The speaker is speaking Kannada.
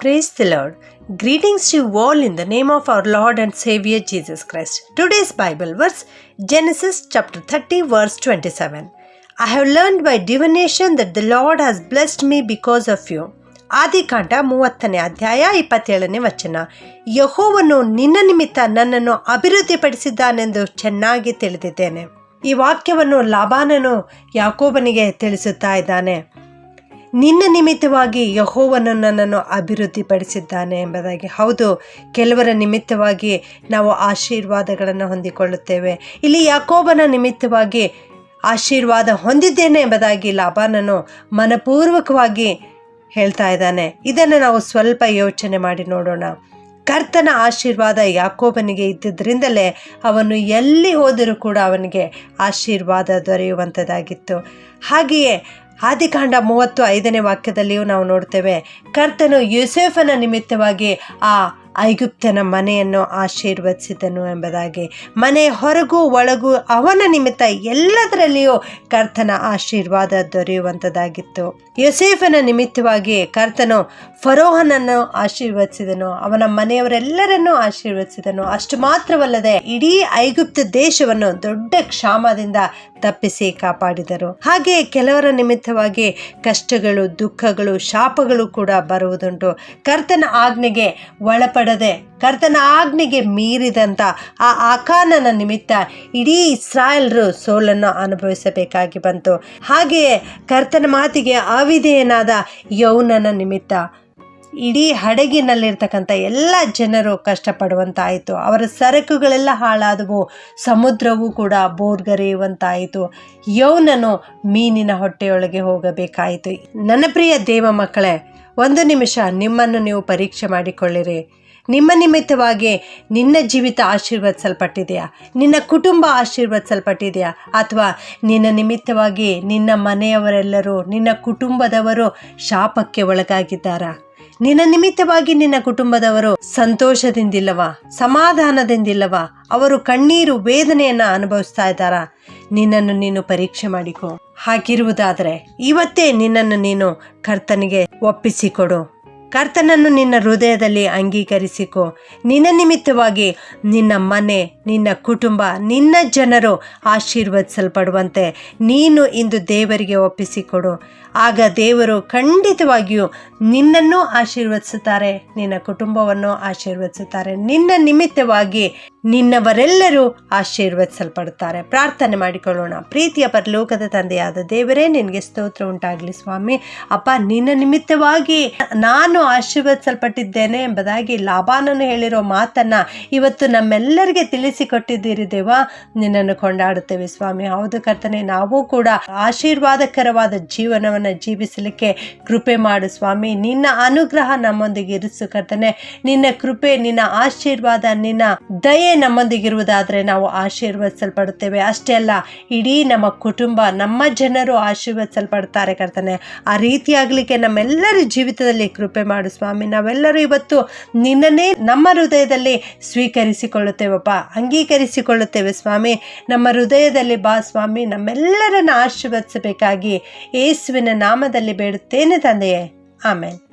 Praise the Lord. Greetings to you all in the name of our Lord and Savior Jesus Christ. Today's Bible verse Genesis chapter 30, verse 27. I have learned by divination that the Lord has blessed me because of you. ಆದಿಕಾಂಡ ಮೂವತ್ತನೇ ಅಧ್ಯಾಯ ಇಪ್ಪತ್ತೇಳನೇ ವಚನ ಯಹೋವನು ನಿನ್ನ ನಿಮಿತ್ತ ನನ್ನನ್ನು ಅಭಿವೃದ್ಧಿಪಡಿಸಿದ್ದಾನೆಂದು ಚೆನ್ನಾಗಿ ತಿಳಿದಿದ್ದೇನೆ ಈ ವಾಕ್ಯವನ್ನು ಲಾಬಾನನು ಯಾಕೋಬನಿಗೆ ತಿಳಿಸುತ್ತಾ ಇದ್ದಾನೆ ನಿನ್ನ ನಿಮಿತ್ತವಾಗಿ ಯಹೋವನು ನನ್ನನ್ನು ಅಭಿವೃದ್ಧಿಪಡಿಸಿದ್ದಾನೆ ಎಂಬುದಾಗಿ. ಹೌದು, ಕೆಲವರ ನಿಮಿತ್ತವಾಗಿ ನಾವು ಆಶೀರ್ವಾದಗಳನ್ನು ಹೊಂದಿಕೊಳ್ಳುತ್ತೇವೆ. ಇಲ್ಲಿ ಯಾಕೋಬನ ನಿಮಿತ್ತವಾಗಿ ಆಶೀರ್ವಾದ ಹೊಂದಿದ್ದೇನೆ ಎಂಬುದಾಗಿ ಲಾಭಾನನು ಮನಪೂರ್ವಕವಾಗಿ ಹೇಳ್ತಾ ಇದ್ದಾನೆ. ಇದನ್ನು ನಾವು ಸ್ವಲ್ಪ ಯೋಚನೆ ಮಾಡಿ ನೋಡೋಣ. ಕರ್ತನ ಆಶೀರ್ವಾದ ಯಾಕೋಬನಿಗೆ ಇದ್ದಿದ್ದರಿಂದಲೇ ಅವನು ಎಲ್ಲಿ ಹೋದರೂ ಕೂಡ ಅವನಿಗೆ ಆಶೀರ್ವಾದ ದೊರೆಯುವಂಥದ್ದಾಗಿತ್ತು. ಹಾಗೆಯೇ ಆದಿಕಾಂಡ ಮೂವತ್ತು ಐದನೇ ವಾಕ್ಯದಲ್ಲಿಯೂ ನಾವು ನೋಡ್ತೇವೆ ಕರ್ತನು ಯೂಸೆಫನ ನಿಮಿತ್ತವಾಗಿ ಆ ಐಗುಪ್ತನ ಮನೆಯನ್ನು ಆಶೀರ್ವದಿಸಿದನು ಎಂಬುದಾಗಿ. ಮನೆ ಹೊರಗೂ ಒಳಗೂ ಅವನ ನಿಮಿತ್ತ ಎಲ್ಲದರಲ್ಲಿಯೂ ಕರ್ತನ ಆಶೀರ್ವಾದ ದೊರೆಯುವಂಥದ್ದಾಗಿತ್ತು. ಯೋಸೇಫನ ನಿಮಿತ್ತವಾಗಿ ಕರ್ತನು ಫರೋಹನನ್ನು ಆಶೀರ್ವದಿಸಿದನು, ಅವನ ಮನೆಯವರೆಲ್ಲರನ್ನೂ ಆಶೀರ್ವದಿಸಿದನು. ಅಷ್ಟು ಮಾತ್ರವಲ್ಲದೆ ಇಡೀ ಐಗುಪ್ತ ದೇಶವನ್ನು ದೊಡ್ಡ ಕ್ಷಾಮದಿಂದ ತಪ್ಪಿಸಿ ಕಾಪಾಡಿದರು. ಹಾಗೆ ಕೆಲವರ ನಿಮಿತ್ತವಾಗಿ ಕಷ್ಟಗಳು, ದುಃಖಗಳು, ಶಾಪಗಳು ಕೂಡ ಬರುವುದುಂಟು. ಕರ್ತನ ಆಜ್ಞೆಗೆ ಒಳಪಡದೆ ಕರ್ತನ ಆಜ್ಞೆಗೆ ಮೀರಿದಂಥ ಆ ಆಕಾನನ ನಿಮಿತ್ತ ಇಡೀ ಇಸ್ರಾಯಲ್ರು ಸೋಲನ್ನು ಅನುಭವಿಸಬೇಕಾಗಿ ಬಂತು. ಹಾಗೆಯೇ ಕರ್ತನ ಮಾತಿಗೆ ಅವಿಧೇಯನಾದ ಯೌನನ ನಿಮಿತ್ತ ಇಡೀ ಹಡಗಿನಲ್ಲಿರ್ತಕ್ಕಂಥ ಎಲ್ಲ ಜನರು ಕಷ್ಟಪಡುವಂತಾಯಿತು. ಅವರ ಸರಕುಗಳೆಲ್ಲ ಹಾಳಾದವು. ಸಮುದ್ರವೂ ಕೂಡ ಬೋರ್ಗರೆಯುವಂತಾಯಿತು. ಯೌನನು ಮೀನಿನ ಹೊಟ್ಟೆಯೊಳಗೆ ಹೋಗಬೇಕಾಯಿತು. ನನ್ನ ಪ್ರಿಯ ದೇವ ಮಕ್ಕಳೇ, ಒಂದು ನಿಮಿಷ ನಿಮ್ಮನ್ನು ನೀವು ಪರೀಕ್ಷೆ ಮಾಡಿಕೊಳ್ಳಿರಿ. ನಿಮ್ಮ ನಿಮಿತ್ತವಾಗಿ ನಿನ್ನ ಜೀವಿತ ಆಶೀರ್ವದಿಸಲ್ಪಟ್ಟಿದೆಯಾ? ನಿನ್ನ ಕುಟುಂಬ ಆಶೀರ್ವದಿಸಲ್ಪಟ್ಟಿದೆಯಾ? ಅಥವಾ ನಿನ್ನ ನಿಮಿತ್ತವಾಗಿ ನಿನ್ನ ಮನೆಯವರೆಲ್ಲರೂ, ನಿನ್ನ ಕುಟುಂಬದವರು ಶಾಪಕ್ಕೆ ಒಳಗಾಗಿದ್ದಾರಾ? ನಿನ್ನ ನಿಮಿತ್ತವಾಗಿ ನಿನ್ನ ಕುಟುಂಬದವರು ಸಂತೋಷದಿಂದಿಲ್ಲವ? ಸಮಾಧಾನದಿಂದಿಲ್ಲವ? ಅವರು ಕಣ್ಣೀರು ವೇದನೆಯನ್ನ ಅನುಭವಿಸ್ತಾ ಇದ್ದಾರಾ? ನಿನ್ನನ್ನು ನೀನು ಪರೀಕ್ಷೆ ಮಾಡಿಕೊ. ಹಾಗಿರುವುದಾದರೆ ಇವತ್ತೇ ನಿನ್ನನ್ನು ನೀನು ಕರ್ತನಿಗೆ ಒಪ್ಪಿಸಿಕೊಡು. ಕರ್ತನನ್ನು ನಿನ್ನ ಹೃದಯದಲ್ಲಿ ಅಂಗೀಕರಿಸಿಕೊ. ನಿನ್ನ ನಿಮಿತ್ತವಾಗಿ ನಿನ್ನ ಮನೆ, ನಿನ್ನ ಕುಟುಂಬ, ನಿನ್ನ ಜನರು ಆಶೀರ್ವದಿಸಲ್ಪಡುವಂತೆ ನೀನು ಇಂದು ದೇವರಿಗೆ ಒಪ್ಪಿಸಿಕೊಡು. ಆಗ ದೇವರು ಖಂಡಿತವಾಗಿಯೂ ನಿನ್ನನ್ನು ಆಶೀರ್ವದಿಸುತ್ತಾರೆ, ನಿನ್ನ ಕುಟುಂಬವನ್ನು ಆಶೀರ್ವದಿಸುತ್ತಾರೆ. ನಿನ್ನ ನಿಮಿತ್ತವಾಗಿ ನಿನ್ನವರೆಲ್ಲರೂ ಆಶೀರ್ವದಿಸಲ್ಪಡುತ್ತಾರೆ. ಪ್ರಾರ್ಥನೆ ಮಾಡಿಕೊಳ್ಳೋಣ. ಪ್ರೀತಿಯ ಪರಲೋಕದ ತಂದೆಯಾದ ದೇವರೇ, ನಿನಗೆ ಸ್ತೋತ್ರ ಉಂಟಾಗಲಿ ಸ್ವಾಮಿ. ಅಪ್ಪ, ನಿನ್ನ ನಿಮಿತ್ತವಾಗಿ ನಾನು ಆಶೀರ್ವದಿಸಲ್ಪಟ್ಟಿದ್ದೇನೆ ಎಂಬುದಾಗಿ ಲಾಭಾನನು ಹೇಳಿರೋ ಮಾತನ್ನು ಇವತ್ತು ನಮ್ಮೆಲ್ಲರಿಗೆ ತಿಳಿಸಿಕೊಟ್ಟಿದ್ದೀರಿ ದೇವ. ನಿನ್ನನ್ನು ಕೊಂಡಾಡುತ್ತೇವೆ ಸ್ವಾಮಿ. ಹೌದು ಕರ್ತನೆ, ನಾವು ಕೂಡ ಆಶೀರ್ವಾದಕರವಾದ ಜೀವನವನ್ನು ಜೀವಿಸಲಿಕ್ಕೆ ಕೃಪೆ ಮಾಡು ಸ್ವಾಮಿ. ನಿನ್ನ ಅನುಗ್ರಹ ನಮ್ಮೊಂದಿಗೆ ಇರಿಸು ಕರ್ತನೆ. ನಿನ್ನ ಕೃಪೆ, ನಿನ್ನ ಆಶೀರ್ವಾದ, ನಿನ್ನ ದಯೆ ನಮ್ಮೊಂದಿಗಿರುವುದಾದರೆ ನಾವು ಆಶೀರ್ವದಿಸಲ್ಪಡುತ್ತೇವೆ. ಅಷ್ಟೇ ಅಲ್ಲ, ಇಡೀ ನಮ್ಮ ಕುಟುಂಬ, ನಮ್ಮ ಜನರು ಆಶೀರ್ವದಿಸಲ್ಪಡ್ತಾರೆ ಕರ್ತಾನೆ. ಆ ರೀತಿಯಾಗಲಿಕ್ಕೆ ನಮ್ಮೆಲ್ಲರ ಜೀವಿತದಲ್ಲಿ ಕೃಪೆ ಮಾಡು ಸ್ವಾಮಿ. ನಾವೆಲ್ಲರೂ ಇವತ್ತು ನಿನ್ನನ್ನೇ ನಮ್ಮ ಹೃದಯದಲ್ಲಿ ಸ್ವೀಕರಿಸಿಕೊಳ್ಳುತ್ತೇವಪ್ಪ. ಅಂಗೀಕರಿಸಿಕೊಳ್ಳುತ್ತೇವೆ ಸ್ವಾಮಿ. ನಮ್ಮ ಹೃದಯದಲ್ಲಿ ಬಾ ಸ್ವಾಮಿ. ನಮ್ಮೆಲ್ಲರನ್ನ ಆಶೀರ್ವದಿಸಬೇಕಾಗಿ ಯೇಸುವಿನ ನಾಮದಲ್ಲಿ ಬೇಡುತ್ತೇನೆ ತಂದೆಯೇ. ಆಮೇಲೆ